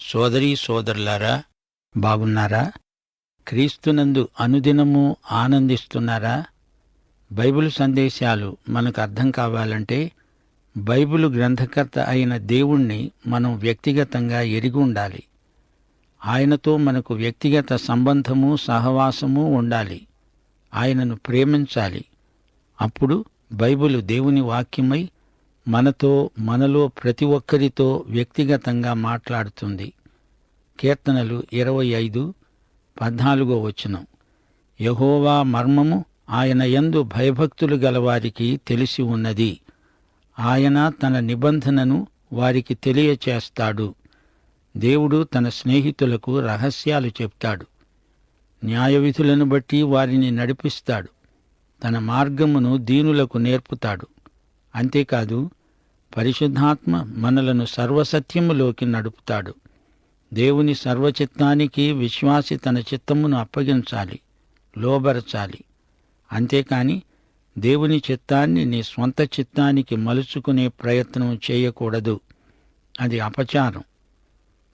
సోదరీ సోదరులారా బాగున్నారా? క్రీస్తునందు అనుదినము ఆనందిస్తున్నారా? బైబిల్ సందేశాలు మనకు అర్థం కావాలంటే బైబిలు గ్రంథకర్త అయిన దేవుణ్ణి మనం వ్యక్తిగతంగా ఎరిగి ఉండాలి. ఆయనతో మనకు వ్యక్తిగత సంబంధము సహవాసము ఉండాలి. ఆయనను ప్రేమించాలి. అప్పుడు బైబిలు దేవుని వాక్యమై మనతో మనలో ప్రతి ఒక్కరితో వ్యక్తిగతంగా మాట్లాడుతుంది. కీర్తనలు ఇరవై ఐదు పద్నాలుగో వచనం. యహోవా మర్మము ఆయన యందు భయభక్తులు గలవారికి తెలిసి ఉన్నది. ఆయన తన నిబంధనను వారికి తెలియచేస్తాడు. దేవుడు తన స్నేహితులకు రహస్యాలు చెప్తాడు. న్యాయవిధులను బట్టి వారిని నడిపిస్తాడు. తన మార్గమును దీనులకు నేర్పుతాడు. అంతేకాదు పరిశుద్ధాత్మ మనలను సర్వసత్యములోకి నడుపుతాడు. దేవుని సర్వచిత్తానికి విశ్వాసి తన చిత్తమును అప్పగించాలి లోబరచాలి. అంతేకాని దేవుని చిత్తాన్ని నీ స్వంత చిత్తానికి మలుచుకునే ప్రయత్నం చేయకూడదు. అది అపచారం.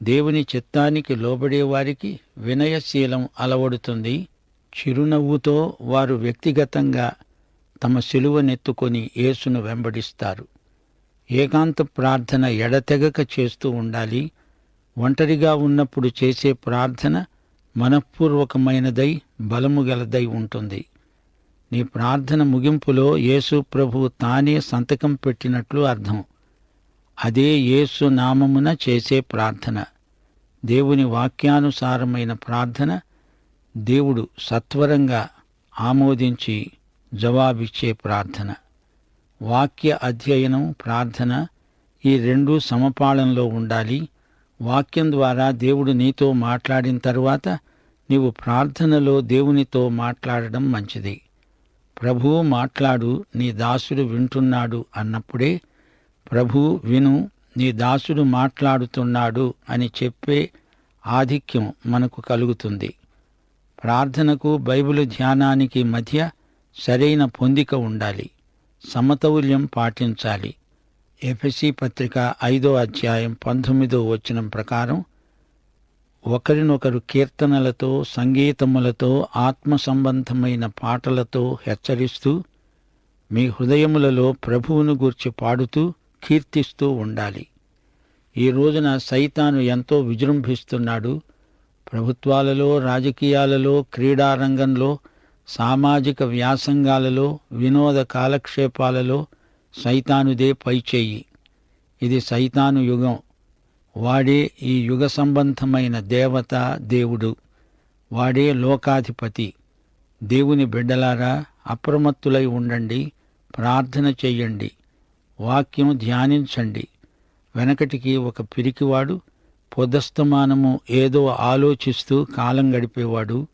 దేవుని చిత్తానికి లోబడే వారికి వినయశీలం అలవడుతుంది. చిరునవ్వుతో వారు వ్యక్తిగతంగా తమ సిలువనెత్తుకొని యేసును వెంబడిస్తారు. ఏకాంత ప్రార్థన ఎడతెగక చేస్తూ ఉండాలి. ఒంటరిగా ఉన్నప్పుడు చేసే ప్రార్థన మనఃపూర్వకమైనదై బలము గలదై ఉంటుంది. నీ ప్రార్థన ముగింపులో యేసు ప్రభు తానే సంతకం పెట్టినట్లు అర్థం. అదే యేసు నామమున చేసే ప్రార్థన. దేవుని వాక్యానుసారమైన ప్రార్థన దేవుడు సత్వరంగా ఆమోదించి జవాబిచ్చే ప్రార్థన. వాక్య అధ్యయనం ప్రార్థన ఈ రెండూ సమపాళంలో ఉండాలి. వాక్యం ద్వారా దేవుడు నీతో మాట్లాడిన తరువాత నీవు ప్రార్థనలో దేవునితో మాట్లాడడం మంచిది. ప్రభువు మాట్లాడు నీ దాసుడు వింటున్నాడు అన్నప్పుడే ప్రభు విను నీ దాసుడు మాట్లాడుతున్నాడు అని చెప్పే ఆధిక్యం మనకు కలుగుతుంది. ప్రార్థనకు బైబిలు ధ్యానానికి మధ్య సరైన పొందిక ఉండాలి. సమతౌల్యం పాటించాలి. ఎఫ్ఎసి పత్రిక ఐదో అధ్యాయం పంతొమ్మిదో వచనం ప్రకారం ఒకరినొకరు కీర్తనలతో సంగీతములతో ఆత్మ సంబంధమైన పాటలతో హెచ్చరిస్తూ మీ హృదయములలో ప్రభువును గూర్చి పాడుతూ కీర్తిస్తూ ఉండాలి. ఈ రోజున సైతాను ఎంతో విజృంభిస్తున్నాడు. ప్రభుత్వాలలో రాజకీయాలలో క్రీడారంగంలో సామాజిక వ్యాసంగాలలో వినోద కాలక్షేపాలలో సైతానుదే పైచేయి. ఇది సైతాను యుగం. వాడే ఈ యుగ సంబంధమైన దేవత దేవుడు. వాడే లోకాధిపతి. దేవుని బిడ్డలారా అప్రమత్తులై ఉండండి ప్రార్థన చెయ్యండి వాక్యం ధ్యానించండి. వెనకటికి ఒక పిరికివాడు పొదస్తమానము ఏదో ఆలోచిస్తూ కాలం గడిపేవాడు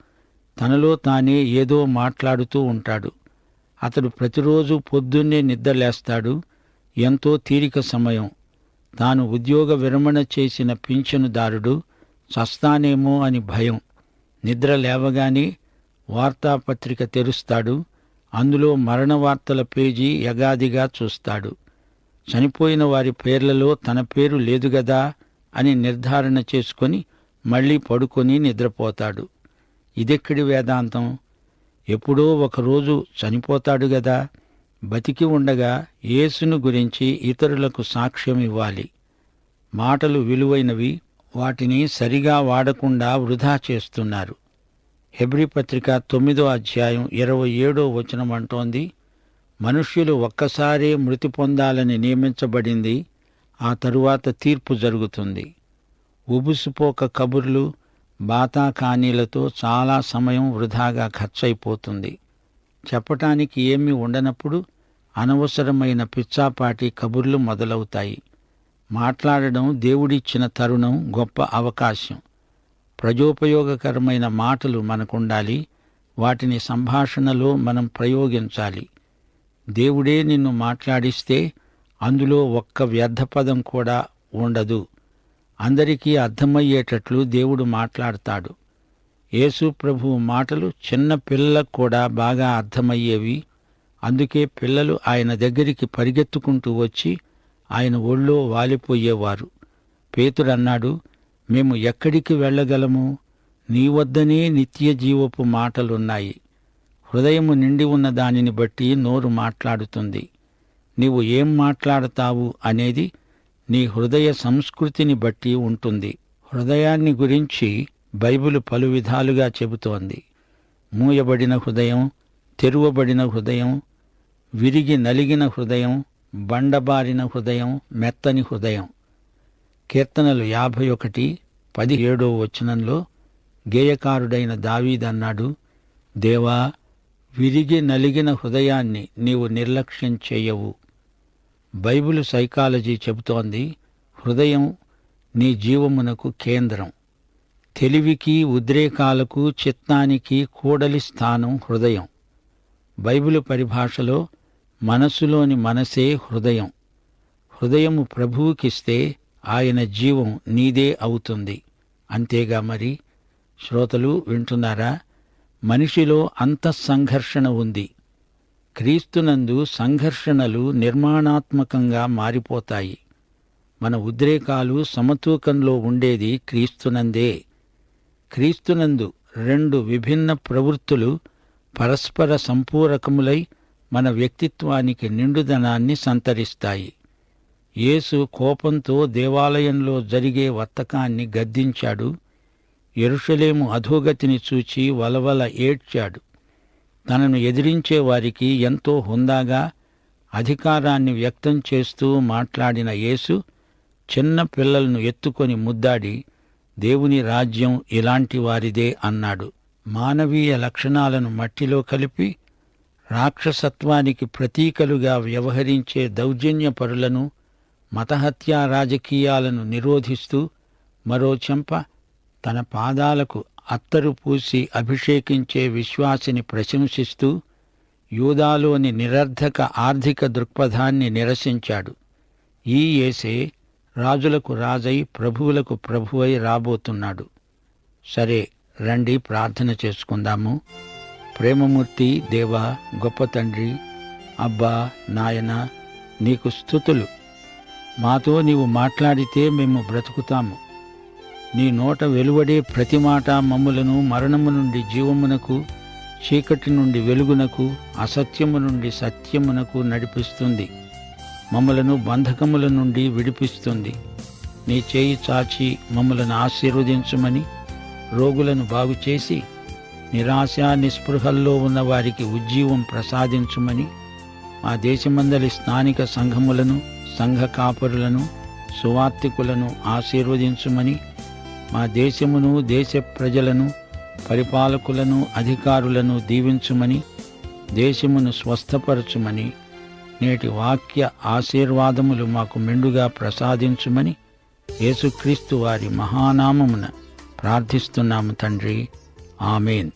తనలో తానే ఏదో మాట్లాడుతూ ఉంటాడు. అతడు ప్రతిరోజు పొద్దున్నే నిద్రలేస్తాడు. ఎంతో తీరిక సమయం. తాను ఉద్యోగ విరమణ చేసిన పింఛనుదారుడు చస్తానేమో అని భయం. నిద్ర లేవగానే వార్తాపత్రిక తెరుస్తాడు. అందులో మరణ వార్తల పేజీ యగాదిగా చూస్తాడు. చనిపోయిన వారి పేర్లలో తన పేరు లేదుగదా అని నిర్ధారణ చేసుకొని మళ్ళీ పడుకొని నిద్రపోతాడు. ఇదెక్కడి వేదాంతం? ఎప్పుడో ఒకరోజు చనిపోతాడు గదా బతికి ఉండగా యేసును గురించి ఇతరులకు సాక్ష్యం ఇవ్వాలి. మాటలు విలువైనవి వాటిని సరిగా వాడకుండా వృధా చేస్తున్నారు. హెబ్రి పత్రిక తొమ్మిదో అధ్యాయం ఇరవై ఏడో వచనం అంటోంది మనుష్యులు ఒక్కసారే మృతి పొందాలని నియమించబడింది ఆ తరువాత తీర్పు జరుగుతుంది. ఉబుసుపోక కబుర్లు బాతాకానీలతో చాలా సమయం వృధాగా ఖర్చయిపోతుంది చెప్పటానికి ఏమీ ఉండనప్పుడు అనవసరమైన పిచ్చాపాటి కబుర్లు మొదలవుతాయి. మాట్లాడడం దేవుడిచ్చిన తరుణం గొప్ప అవకాశం. ప్రజోపయోగకరమైన మాటలు మనకుండాలి వాటిని సంభాషణలో మనం ప్రయోగించాలి. దేవుడే నిన్ను మాట్లాడిస్తే అందులో ఒక్క వ్యర్థపదం కూడా ఉండదు. అందరికీ అర్థమయ్యేటట్లు దేవుడు మాట్లాడతాడు. యేసు ప్రభువు మాటలు చిన్న పిల్లలకు కూడా బాగా అర్థమయ్యేవి. అందుకే పిల్లలు ఆయన దగ్గరికి పరిగెత్తుకుంటూ వచ్చి ఆయన ఒళ్ళో వాలిపోయేవారు. పేతుడన్నాడు మేము ఎక్కడికి వెళ్ళగలము? నీ వద్దనే నిత్య జీవపు మాటలున్నాయి. హృదయము నిండి ఉన్న దానిని బట్టి నోరు మాట్లాడుతుంది. నీవు ఏం మాట్లాడతావు? అనేది నీ హృదయ సంస్కృతిని బట్టి ఉంటుంది. హృదయాన్ని గురించి బైబిలు పలు విధాలుగా చెబుతోంది. మూయబడిన హృదయం తెరువబడిన హృదయం విరిగి నలిగిన హృదయం బండబారిన హృదయం మెత్తని హృదయం. కీర్తనలు యాభై ఒకటి పదిహేడో వచనంలో గేయకారుడైన దావీదన్నాడు దేవా విరిగి నలిగిన హృదయాన్ని నీవు నిర్లక్ష్యం చేయవు. బైబిల్ సైకాలజీ చెబుతోంది హృదయం నీ జీవమునకు కేంద్రం. తెలివికి ఉద్రేకాలకు చిత్తానికి కూడలి స్థానం హృదయం. బైబిల్ పరిభాషలో మనసులోని మనసే హృదయం. హృదయము ప్రభువుకిస్తే ఆయన జీవం నీదే అవుతుంది. అంతేగా మరి? శ్రోతలు వింటున్నారా? మనిషిలో అంతఃసంఘర్షణ ఉంది. క్రీస్తునందు సంఘర్షణలు నిర్మాణాత్మకంగా మారిపోతాయి. మన ఉద్రేకాలు సమతూకంలో ఉండేది క్రీస్తునందే. క్రీస్తునందు రెండు విభిన్న ప్రవృత్తులు పరస్పర సంపూరకములై మన వ్యక్తిత్వానికి నిండుదనాన్ని సంతరిస్తాయి. యేసు కోపంతో దేవాలయంలో జరిగే వర్తకాన్ని గద్దించాడు. ఎరుషలేము అధోగతిని చూచి వలవల ఏడ్చాడు. తనను ఎదిరించే వారికి ఎంతో హుందాగా అధికారాన్ని వ్యక్తం చేస్తూ మాట్లాడిన యేసు చిన్న పిల్లలను ఎత్తుకొని ముద్దాడి దేవుని రాజ్యం ఇలాంటి వారిదే అన్నాడు. మానవీయ లక్షణాలను మట్టిలో కలిపి రాక్షసత్వానికి ప్రతీకలుగా వ్యవహరించే దౌర్జన్యపరులను మతహత్యా రాజకీయాలను నిరోధిస్తూ మరో చెంప తన పాదాలకు అత్తరు పూసి అభిషేకించే విశ్వాసిని ప్రశంసిస్తూ యూదాలోని నిరర్ధక ఆర్థిక దృక్పథాన్ని నిరసించాడు. ఈ యేసే రాజులకు రాజై ప్రభువులకు ప్రభువై రాబోతున్నాడు. సరే రండి ప్రార్థన చేసుకుందాము. ప్రేమమూర్తి దేవా గొప్ప తండ్రి అబ్బా నాయన నీకు స్థుతులు మాతో నీవు మాట్లాడితే మేము బ్రతుకుతాము. నీ నోట వెలువడే ప్రతి మాట మమ్ములను మరణము నుండి జీవమునకు చీకటి నుండి వెలుగునకు అసత్యము నుండి సత్యమునకు నడిపిస్తుంది. మమ్మలను బంధకముల నుండి విడిపిస్తుంది. నీ చేయి చాచి మమ్మలను ఆశీర్వదించమని రోగులను బాగుచేసి నిరాశ నిస్పృహల్లో ఉన్న వారికి ఉజ్జీవం ప్రసాదించుమని మా దేశమందలి స్థానిక సంఘములను సంఘ కాపరులను సువార్తికులను ఆశీర్వదించుమని మా దేశమును దేశ ప్రజలను పరిపాలకులను అధికారులను దీవించుమని దేశమును స్వస్థపరచుమని నేటి వాక్య ఆశీర్వాదములు మాకు మెండుగా ప్రసాదించుమని యేసుక్రీస్తు వారి మహానామమున ప్రార్థిస్తున్నాము తండ్రి. ఆమెన్.